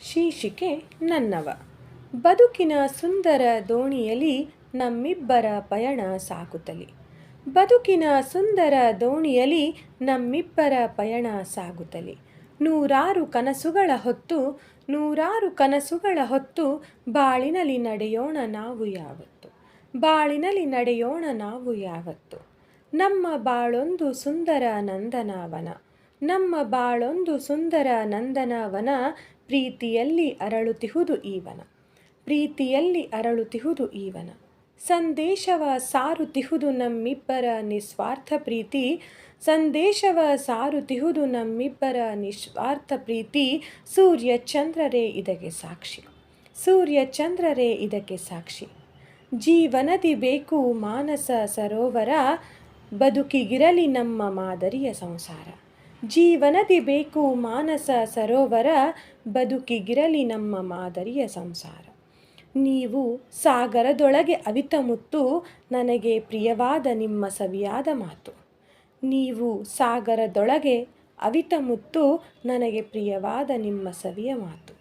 ಶೀರ್ಷಿಕೆ ನನ್ನವ. ಬದುಕಿನ ಸುಂದರ ದೋಣಿಯಲಿ ನಮ್ಮಿಬ್ಬರ ಪಯಣ ಸಾಗುತ್ತಲಿ. ಬದುಕಿನ ಸುಂದರ ದೋಣಿಯಲಿ ನಮ್ಮಿಬ್ಬರ ಪಯಣ ಸಾಗುತ್ತಲಿ. ನೂರಾರು ಕನಸುಗಳ ಹೊತ್ತು, ನೂರಾರು ಕನಸುಗಳ ಹೊತ್ತು ಬಾಳಿನಲ್ಲಿ ನಡೆಯೋಣ ನಾವು ಯಾವತ್ತು? ಬಾಳಿನಲ್ಲಿ ನಡೆಯೋಣ ನಾವು ಯಾವತ್ತು? ನಮ್ಮ ಬಾಳೊಂದು ಸುಂದರ ನಂದನವನ. ನಮ್ಮ ಬಾಳೊಂದು ಸುಂದರ ನಂದನವನ, ಪ್ರೀತಿಯಲ್ಲಿ ಅರಳುತಿಹುದು ಈವನ. ಪ್ರೀತಿಯಲ್ಲಿ ಅರಳುತಿಹುದು ಈವನ. ಸಂದೇಶವ ಸಾರುತಿಹುದು ನಮ್ಮಿಬ್ಬರ ನಿಸ್ವಾರ್ಥ ಪ್ರೀತಿ. ಸಂದೇಶವ ಸಾರುತಿಹುದು ನಮ್ಮಿಬ್ಬರ ನಿಸ್ವಾರ್ಥ ಪ್ರೀತಿ. ಸೂರ್ಯ ಚಂದ್ರರೇ ಇದಕ್ಕೆ ಸಾಕ್ಷಿ. ಸೂರ್ಯ ಚಂದ್ರರೇ ಇದಕ್ಕೆ ಸಾಕ್ಷಿ. ಜೀವನದಿ ಬೇಕು ಮಾನಸ ಸರೋವರ. ಬದುಕಿಗಿರಲಿ ನಮ್ಮ ಮಾದರಿಯ ಸಂಸಾರ. ಜೀವನದಿ ಬೇಕು ಮಾನಸ ಸರೋವರ, ಬದುಕಿಗಿರಲಿ ನಮ್ಮ ಮಾದರಿಯ ಸಂಸಾರ. ನೀವು ಸಾಗರದೊಳಗೆ ಅವಿತ ಮುತ್ತು ನನಗೆ ಪ್ರಿಯವಾದ ನಿಮ್ಮ ಸವಿಯಾದ ಮಾತು. ನೀವು ಸಾಗರದೊಳಗೆ ಅವಿತ ಮುತ್ತು ನನಗೆ ಪ್ರಿಯವಾದ ನಿಮ್ಮ ಸವಿಯ ಮಾತು.